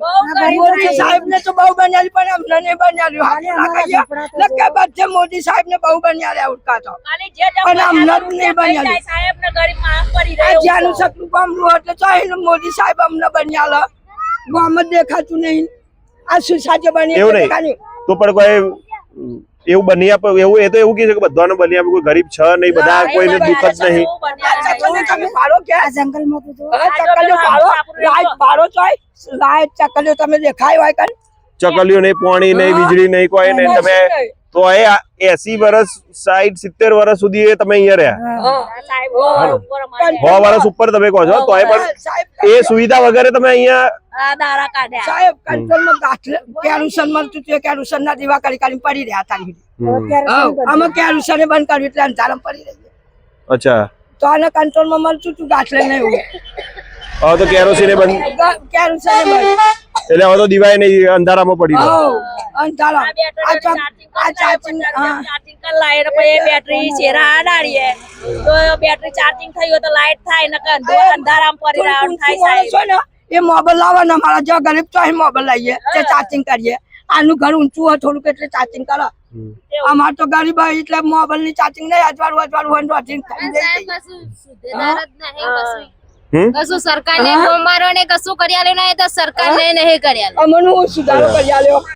મોદી સાહેબ ને તો બહુ બનાવી પણ અમને નહીં બનાવ્યું. નક્કી બધે મોદી સાહેબ ને બહુ બનાવ્યા ઉડકા તો. પણ અમને નહીં બનાવ્યું. આ જ્યાંનું સકલું ગામડું એટલે ચાહે મોદી સાહેબ અમને બન્યા ગામ જ દેખાતું નહીં. આ શું સાચે બની તો પણ કોઈ એવું બની આપે એવું એ તો એવું કહે છે કે બધાને બની આપે કોઈ ગરીબ છે નહીં બધા કોઈને દુઃખ જ. નહીં ચકલીઓ નહીં પાણી નહીં વીજળી નહીં કોઈ નહીં તમે તો એ એસી વર્ષ સાઈઠ સિત્તેર વર્ષ સુધી એ તમે અહીંયા રહ્યા. સો વર્ષ ઉપર તમે કહો છો તો એ પણ એ સુવિધા વગેરે તમે અહીંયા સાહેબ કંટ્રોલમાં ગાંઠલે કેરુસન મળતું હતું કેરુસન ના દીવા કરી કરીને પડી રહ્યા હવ, અમે કેરુસન બંધ કર્યું એટલે અંધારામાં પડી રહી અચ્છા. તો આને કંટ્રોલમાં મળતું હતું ગાંઠલે નહીં એવું. હવે તો કેરોસીન બંધ ગા- બંધ. એટલે હવે તો દિવાય નહીં અંધારામાં પડી ગયો અંધારા આ ચક- આ ચાર્જિંગ હા. બેટરી ચેરા આડાડીએ. તો બેટરી ચાર્જિંગ થઈ હોય તો લાઈટ થાય ને અંધારામાં પડી રહ્યા થાય ને? એ મોબાઈલ લાવે ને અમારા જો ગરીબ તો મોબાઈલ લઈએ તે ચાર્જિંગ કરીએ. આનું ઘર ઊંચું હોય થોડુંક એટલે ચાર્જિંગ કરો. અમાર તો ગરીબ હોય એટલે મોબાઈલની ચાર્જિંગ નહીં અજવાળું અજવાળું હોય ચાર્જિંગ કશું નહીં? કશું. ને કશું કર્યા ને તો સરકારને નહીં કર્યા અમને હું સુધારો કરી આલ્યો